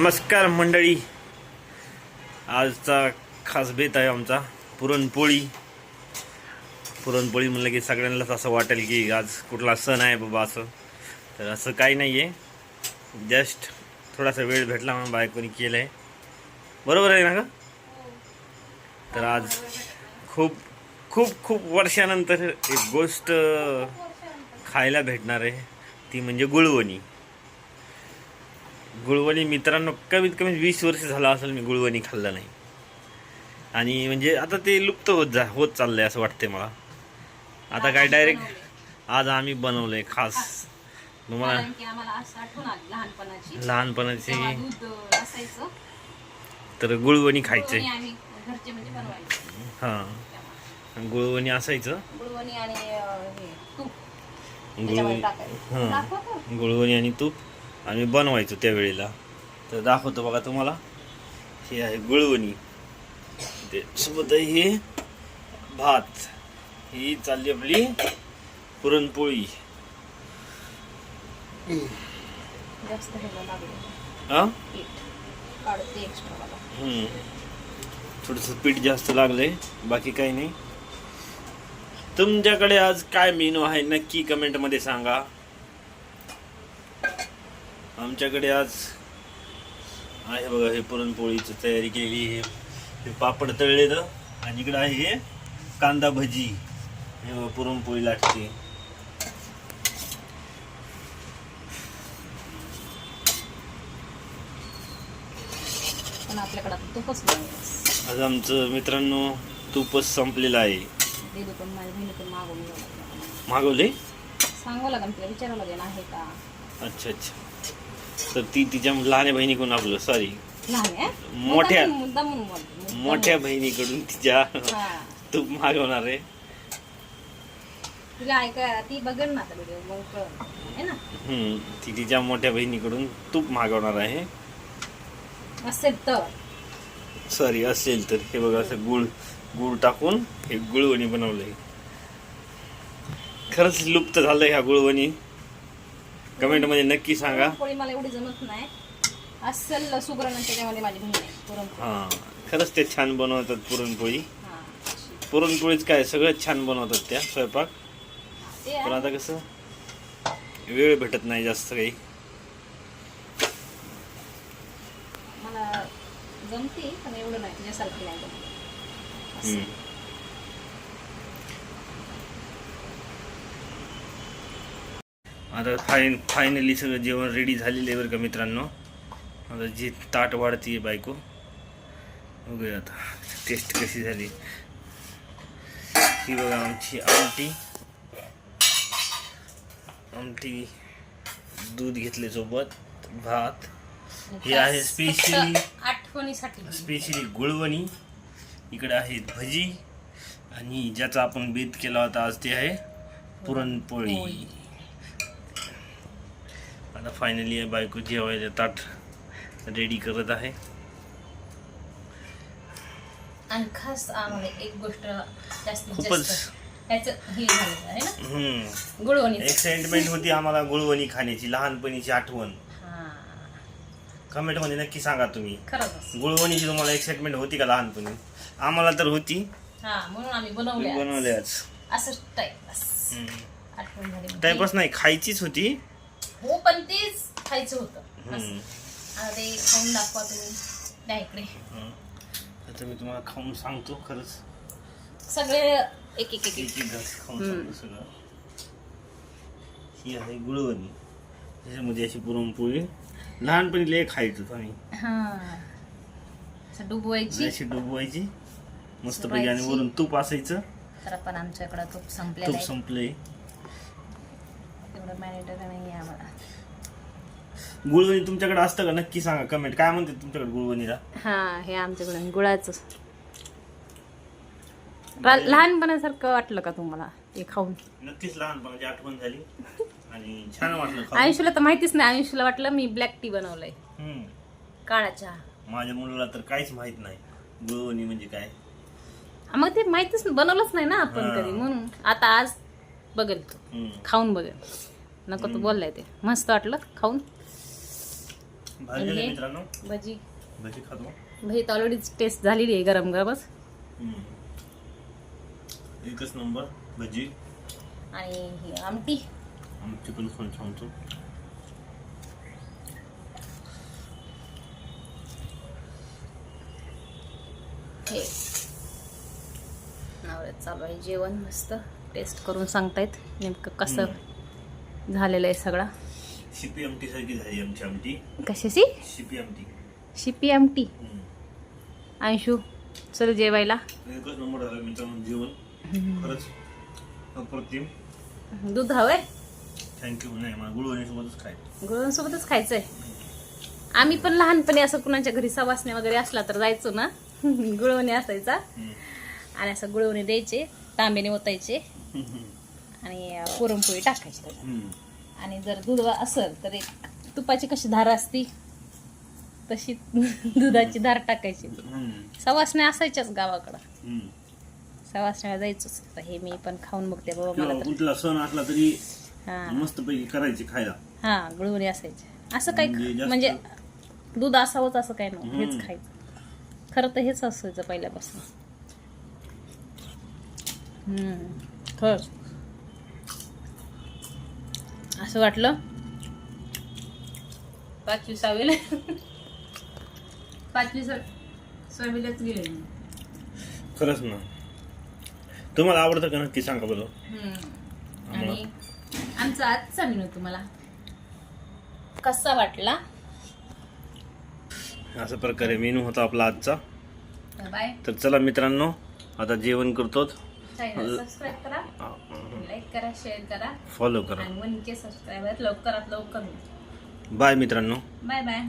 नमस्कार मंडळी. आजचा खास बेत आहे आमचा पुरणपोळी. पुरणपोळी म्हणलं की सगळ्यांनाच असं वाटेल की आज कुठला सण आहे बाबा असं. तर असं काही नाही आहे जस्ट थोडासा वेळ भेटला म्हणून बायकोनी केलं आहे बरोबर आहे ना का तर आज खूप खूप खूप वर्षानंतर एक गोष्ट खायला भेटणार आहे. ती म्हणजे गुळवणी. गुळवणी मित्रांनो कमीत कमी वीस वर्ष झालं असेल मी गुळवणी खाल्लं नाही. आणि म्हणजे आता ते लुप्त होत जा होत चाललंय असं वाटते मला. आता काय डायरेक्ट आज आम्ही बनवलंय खास. तुम्हाला लहानपणाची. तर गुळवणी घरचे म्हणजे हां. गुळवणी असायचं. गुळवणी आणि तूप? गुळवणी आणि तूप. आम्ही बनवायचो त्यावेळेला. तर दाखवतो बघा तुम्हाला. हे आहे गुळवणी. ते सोबत हे भात. ही चालली आपली पुरणपोळी. हा. थोडंसं पीठ जास्त लागलंय. बाकी काही नाही. तुमच्याकडे आज काय मेनू आहे? नक्की कमेंटमध्ये सांगा. आमच्याकडे आज आहे बघा हे पुरणपोळीची तयारी केली हे हे पापड तळलेलं आणि इकडं आहे हे कांदा भजी. हे बघा पुरणपोळी लागते. पण आपल्याकडे आता तूपच नाही आज आमचं मित्रांनो तूपच संपलेलं आहे. मागवले? सांगावं लागेल विचारावं लागेल आहे का? अच्छा अच्छा. तर ती तिच्या लहान बहिणीकडून आपलं सॉरी मोठ्या-. मोठ्या बहिणीकडून तिच्या तूप मागवणार आहे. तिला ऐका ती बघेल ना ती तिच्या मोठ्या बहिणीकडून तूप मागवणार आहे. असेल तर. सॉरी असेल तर. हे बघा असं गुळ गुळ टाकून हे गुळवणी बनवलंय. खरंच लुप्त झालंय ह्या गुळवणी. कमेंटमध्ये नक्की सांगा पुरणपोळी मला एवढी जमत नाही माझी बहीण आहे पुरणपोळी हा खरंच ते छान बनवतात पुरणपोळी हा अशी. पुरणपोळीच काय सगळं छान बनवतात त्या स्वयंपाक ते पण. आता कसं वेळ भेटत नाही जास्त काही मला जमते पण एवढं नाही तुझ्यासारखी नाही जमत असं. हम्म. आता फाईन फायनली सगळं जेवण रेडी झालेलं आहे बरं का मित्रांनो. आता जी ताट वाढती बायको. बघूया आता. टेस्ट कशी झाली. ही बघा आमची आमटी. आमटी दूध घेतले सोबत. भात. हे आहे स्पेशली आठवणीसाठी. स्पेशली गुळवणी. इकडे आहेत भजी. आणि ज्याचा आपण बेत केला होता आज ते आहे पुरणपोळी. पोळी. आता फायनली बायको जेवायला ताट रेडी करत आहे. आणि खास आम्हाला एक गोष्ट जास्तीत. जास्त एक्साइटमेंट होती आम्हाला गुळवणी खाण्याची लहानपणीची आठवण. हा. कमेंटमध्ये नक्की सांगा तुम्ही. गुळवणीची तुम्हाला एक्साइटमेंट होती का लहानपणी? आम्हाला तर होती. हा म्हणून आम्ही बनवले आज. बनवले आज. असं. टाइमपास नाही खायचीच होती. हो पण तेच खायचं होतं. असं. ते खाऊन दाखवा तुम्ही. इकडे. हं. आता मी तुम्हाला खाऊन सांगतो खरंच. सगळे एक एक एक एक. एक एक घास खाऊन हम्म. सांगतो सगळं. ही आहे गुळवणी. त्याच्यामध्ये अशी पुरणपोळी. लहानपणी लय खायचो आम्ही. हा. असं डुबवायची. अशी डुबवायची. मस्तपैकी आणि. वरून तूप असायचं. तर पण आमच्याकडं तूप संपलेलं तूप आहे. संपलंय. तेवढं मॅनेटर नाही आहे आम्हाला गुळवणी तुमच्याकडे असतं का? नक्की सांगा कमेंट काय म्हणते तुमच्याकडे गुळवणीला? हा हे आमच्याकडं गुळाचं. रा- लहानपणासारखं वाटलं का तुम्हाला ते खाऊन? नक्कीच लहानपणाची आठवण झाली. आणि छान वाटलं खाऊन. आयुष्याला तर माहितीच नाही आयुष्याला वाटलं मी ब्लॅक टी बनवलंय. हम्म. काळा चहा माझ्या मुलाला तर काहीच माहीत नाही. गुळवणी म्हणजे काय? मग ते माहितीच बनवलंच नाही ना आपण हा. कधी म्हणून. आता आज बघेल तो. खाऊन बघेल. नको तू बोललाय ते. मस्त वाटलं खाऊन. भाजी हे? भजी. भजी खातो. भजी तर ऑलरेडीच टेस्ट झालेली आहे गरम गरमच. एकच नंबर भजी. आणि ही आमटी. आमची पण फोन सांगतो हे. चालू आहे जेवण मस्त. टेस्ट करून सांगतायत नेमकं कसं झालेलं आहे सगळा. शिपी आमटी सारखी झाली आमची आमटी. कशाची? शिपी आमटी शिपी आमटी हम्म. अंशू चल जेवायला. एकच नंबर झाला मित्रांनो जेवण. खरंच अप्रतिम. दूध हवंय? थँक्यू नाही मला गुळवणीसोबतच खाय गुळवणीसोबतच खायचंय. आम्ही पण लहानपणी असं कुणाच्या घरी सवासणे वगैरे असला तर जायचो ना. गुळवणी असायचा. आणि असं गुळवणी द्यायचे तांब्याने ओतायचे. आणि पुरणपोळी टाकायची त्याच्यात. आणि जर दूध असेल तर एक तुपाची कशी धार असती तशी दुधाची धार टाकायची. सवासण्या असायच्याच गावाकडं. सवासण्याला जायचोच. हे मी पण खाऊन बघते बाबा मला कुठला सण असला तरी हा. मस्तपैकी करायचे खायला. हा गुळवणी असायचे. असं काही म्हणजे म्हणजे दूध असावंच असं काही नव्हतं. हम्म. हेच खायचं. खरं तर हेच असायचं पहिल्यापासून. हम्म. खरंच असं वाटलं? पाचवी सहावीला. पाचवी सहा- सहावीलाच गेले. खरंच ना. तुम्हाला आवडतं का नक्की सांगा बरं. आणि आमचा आजचा मेनू तुम्हाला. कसा वाटला? अशा प्रकारे मेनू होता आपला आजचा. बाय. तर चला मित्रांनो आता जेवण करतो सबस्क्राईब करा. लाईक करा शेअर करा. फॉलो करा. आणि वनचे सबस्क्रायबर लवकरात लवकर बाय मित्रांनो. Bye bye